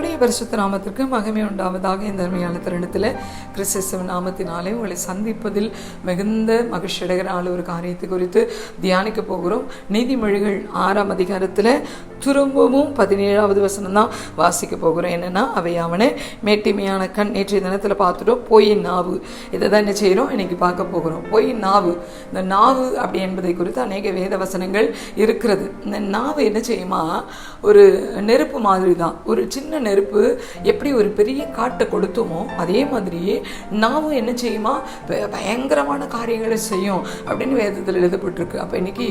கர்த்தருடைய பரிசுத்த நாமத்திற்கு மகிமை உண்டாவதாக இந்த அருமையான தருணத்தில் கிறிஸ்தவ நாமத்தினாலே உங்களை சந்திப்பதில் மிகுந்த மகிழ்ச்சி அடைகிற ஒரு காரியத்தை குறித்து தியானிக்க போகிறோம். நீதிமொழிகள் ஆறாம் அதிகாரத்தில் திரும்பவும் பதினேழாவது வசனம் தான் வாசிக்க போகிறோம். என்னென்னா அவை அவனை மேட்டிமையான கண் நேற்றைய தினத்தில் பார்த்துட்டோம். பொய்யின் நாவு. இதை தான் என்ன செய்கிறோம்? இன்னைக்கு பார்க்க போகிறோம். பொய்யின் நாவு. இந்த நாவு அப்படி என்பதை குறித்து அநேக வேத வசனங்கள் இருக்கிறது. இந்த நாவு என்ன செய்யுமா? ஒரு நெருப்பு மாதிரி தான் ஒரு சின்ன நெருப்பு எப்படி ஒரு பெரிய காட்டை கொடுத்தோமோ அதே மாதிரியே நாவும் என்ன செய்யுமா? பயங்கரமான காரியங்களை செய்யும் அப்படின்னு வேதத்தில் எழுதப்பட்டிருக்கு. அப்போ இன்னைக்கு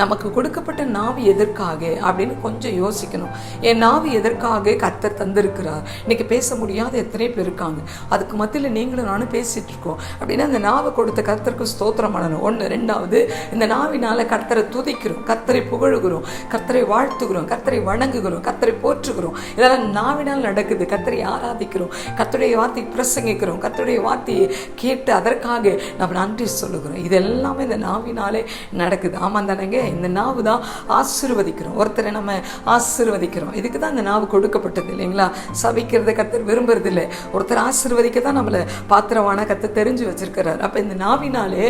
நமக்கு கொடுக்கப்பட்ட நாவு எதற்காக அப்படின்னு கொஞ்சம் யோசிக்கணும். என் நாவு எதற்காக கர்த்தர் தந்திருக்கிறார்? இன்னைக்கு பேச முடியாத எத்தனை பேர் இருக்காங்க. அதுக்கு மத்தியில் நீங்களும் நானும் பேசிட்டு இருக்கோம். அப்படின்னா அந்த நாவை கொடுத்த கர்த்தருக்கு ஸ்தோத்திரம் பண்ணணும். ஒன்று ரெண்டாவது இந்த நாவினால் கர்த்தரை துதிக்கிறோம். கர்த்தரை புகழுகிறோம். கர்த்தரை வாழ்த்துகிறோம். கத்தரை வணங்குகிறோம். கத்தரை போற்றுகிறோம். இதெல்லாம் நாவினால் நடக்குது. கத்தரை ஆராதிக்கிறோம். கர்த்தருடைய வார்த்தை பிரசங்கிக்கிறோம். கர்த்தருடைய வார்த்தையை கேட்டு அதற்காக நம்ம நன்றி சொல்லுகிறோம். இது எல்லாமே இந்த நாவினாலே நடக்குது. ஆமாம் தானேங்க இந்த நாவு தான் ஆசிர்வதிக்கிறோம். ஒருத்தரை நம்ம ஆசிர்வதிக்கிறோம். இதுக்கு தான் இந்த நாவு கொடுக்கப்பட்டது இல்லைங்களா? சபிக்கிறத கத்தர் விரும்புறது இல்லை ஒருத்தர் ஆசிர்வதிக்க தான் நம்மளை பாத்திரமான கர்த்தர் தெரிஞ்சு வச்சிருக்கிறார். அப்போ இந்த நாவினாலே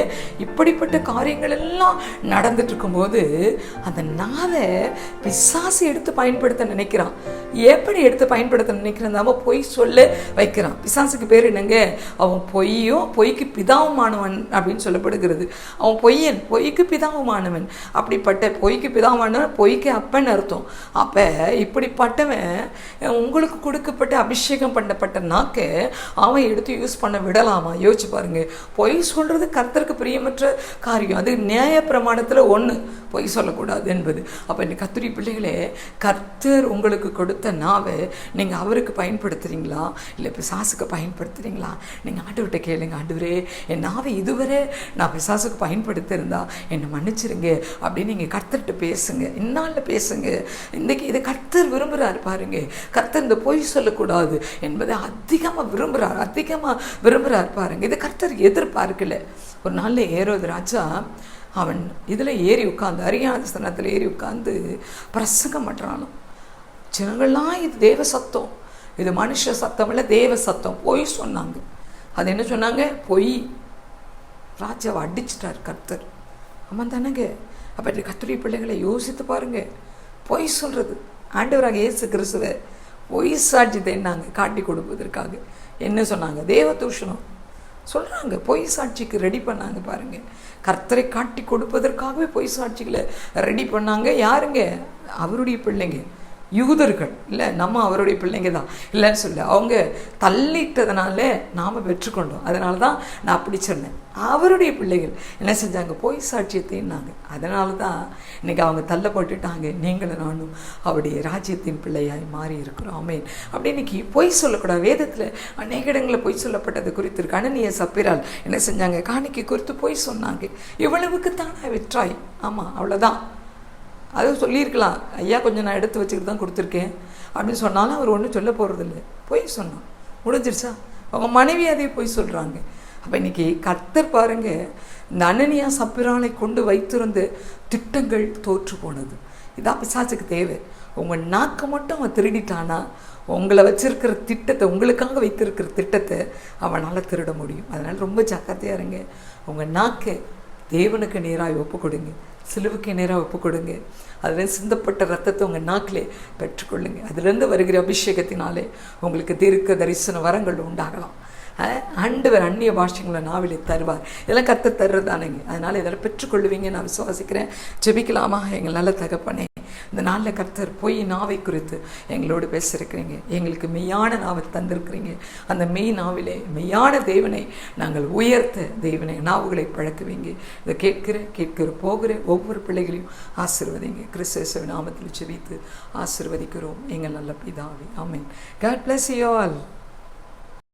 இப்படிப்பட்ட காரியங்கள் எல்லாம் நடந்துட்டு இருக்கும்போது அந்த நாவை பிசாசு எடுத்து பயன்படுத்த நினைக்கிறான். எப்படி எடுத்து பயன்படுத்த நினைக்கிறதாம அவன் பொய் சொல்ல வைக்கிறான். பிசாசுக்கு பேர் என்னங்க? அவன் பொய்யும் பொய்க்கு பிதாவுமானவன் அப்படின்னு சொல்லப்படுகிறது. அவன் பொய்யன் பொய்க்கு பிதாவுமானவன். அப்படிப்பட்ட பொய்க்கு பிதாவானவன் பொய்க்கு அப்பன் அர்த்தம். அப்போ இப்படிப்பட்டவன் உங்களுக்கு கொடுக்கப்பட்ட அபிஷேகம் பண்ணப்பட்ட நாக்கை அவன் எடுத்து யூஸ் பண்ண விடலாமா? யோசிச்சு பாருங்க. பொய் சொல்றது கர்த்தருக்கு பிரியமற்ற காரியம். அது நியாய பிரமாணத்தில் ஒன்று பொய் சொல்லக்கூடாது என்பது. அப்போ இந்த கத்துரி பிள்ளைகளே கர்த்தர் உங்களுக்கு கொடுத்த நாவை நீங்கள் அவருக்கு பயன்படுத்துறீங்களா? இல்லை பிசாசுக்கு பயன்படுத்துறீங்களா? நீங்கள் ஆண்டவர்கிட்ட கேளுங்க ஆண்டவரே என் நாவை இதுவரை நான் பிசாசுக்கு பயன்படுத்தியிருந்தா என்னை மன்னிச்சிருங்க அப்படின்னு நீங்கள் கர்த்தர்கிட்ட பேசுங்க. இந்நாளில் பேசுங்க. இன்னைக்கு இதை கர்த்தர் விரும்புகிறார் பாருங்க. கர்த்தர் இந்த பொய் சொல்லக்கூடாது என்பதை அதிகமாக விரும்புகிறார் அதிகமாக விரும்புகிறார் பாருங்க. இதை கர்த்தர் எதிர்பார்க்கல. ஒரு நாளில் ஏரோது ராஜா அவன் இதில் ஏறி உட்காந்து அரியான ஸ்தனத்தில் ஏறி உட்காந்து பிரசங்கம் பண்ணுறானாம் ஜனங்கள்லாம் இது தேவ சத்தம். இது மனுஷ சத்தம் இல்லை தேவ சத்தம். பொய் சொன்னாங்க. அது என்ன சொன்னாங்க? பொய். ராஜாவை அடிச்சிட்டார் கர்த்தர். ஆமாம் தானேங்க. அப்போ இந்த கத்துரை பிள்ளைகளை யோசித்து பாருங்க. பொய் சொல்கிறது ஆண்டவராக இயேசு கிறிஸ்துவ பொய் சாட்சியத்தை என்னாங்க காட்டி கொடுப்பதற்காக. என்ன சொன்னாங்க? தேவ தூஷணம். சொல்கிறாங்க பொய் சாட்சிக்கு ரெடி பண்ணாங்க பாருங்க. கர்த்தரை காட்டி கொடுப்பதற்காகவே பொய் சாட்சிகளை ரெடி பண்ணாங்க. யாருங்க? அவருடைய பிள்ளைங்க. யூதர்கள். இல்லை நம்ம அவருடைய பிள்ளைங்க தான். இல்லைன்னு சொல்ல அவங்க தள்ளிட்டதுனால நாம் பெற்றுக்கொண்டோம். அதனால தான் நான் அப்படி சொன்னேன். அவருடைய பிள்ளைகள் என்ன செஞ்சாங்க? பொய் சாட்சியத்தைன்னாங்க அதனால தான் இன்னைக்கு அவங்க தள்ளப்பட்டுட்டாங்க. நீங்களும் நானும் அவருடைய ராஜ்யத்தின் பிள்ளையாய் மாறி இருக்கிறோம். அமேன் அப்படி இன்னைக்கு பொய் சொல்லக்கூடாது. வேதத்தில் அநேக இடங்களில் பொய் சொல்லப்பட்டது குறித்து இருக்கு அனநிய சப்பிரால் என்ன செஞ்சாங்க? காணிக்கை குறித்து பொய் சொன்னாங்க. இவ்வளவுக்கு தானே வெற்றாய். ஆமாம் அவ்வளோதான் அது சொல்லியிருக்கலாம். ஐயா கொஞ்சம் நான் எடுத்து வச்சுக்கிட்டு தான் கொடுத்துருக்கேன். அப்படின்னு சொன்னாலும் அவர் ஒன்றும் சொல்ல போகிறதில்ல பொய் சொன்னான். முடிஞ்சிருச்சா? அவங்க மனைவி அதே பொய் சொல்கிறாங்க அப்போ இன்னைக்கு கத்தர் பாருங்க இந்த அனனியா சப்பிரானை கொண்டு வைத்திருந்த திட்டங்கள் தோற்று போனது. இதான் பிசாசுக்கு தேவை. உங்கள் நாக்கை மட்டும் அவன் திருடிட்டானா? உங்களை வச்சிருக்கிற திட்டத்தை உங்களுக்காக வைத்திருக்கிற திட்டத்தை அவனால் திருட முடியும். அதனால் ரொம்ப ஜாக்கிரதையாக இருங்க. உங்கள் நாக்கை தேவனுக்கு நேராக ஒப்பு கொடுங்க. சிலுவுக்கு நேராக ஒப்பு கொடுங்க. அதில் சிந்தப்பட்ட ரத்தத்தை உங்கள் நாக்கிலே பெற்றுக்கொள்ளுங்க. அதிலிருந்து வருகிற அபிஷேகத்தினாலே உங்களுக்கு தீர்க்க தரிசன வரங்கள் உண்டாகலாம். ஆண்டவர் அந்நிய பாஷைகளை நாவிலே தருவார். இதெல்லாம் கத்த தர்றதானுங்க அதனால் இதெல்லாம் பெற்றுக்கொள்வீங்க நான் விசுவாசிக்கிறேன். ஜெபிக்கலாமா? எங்கள் நல்ல தகப்பனே இந்த நாளில் கர்த்தர் பொய் நாவை குறித்து எங்களோடு பேசியிருக்கிறீங்க. எங்களுக்கு மெய்யான நாவை தந்திருக்கிறீங்க. அந்த மெய் நாவிலே மெய்யான தேவனை நாங்கள் உயர்த்த தேவனை நாவுகளை பழக்குவீங்க. இதை கேட்கிற கேட்கிற போகிற ஒவ்வொரு பிள்ளைகளையும் ஆசிர்வதிங்க. கிறிஸ்தவ நாமத்தில் செவித்து ஆசிர்வதிக்கிறோம். எங்கள் நல்ல பிதாவே. ஆமீன். God bless you all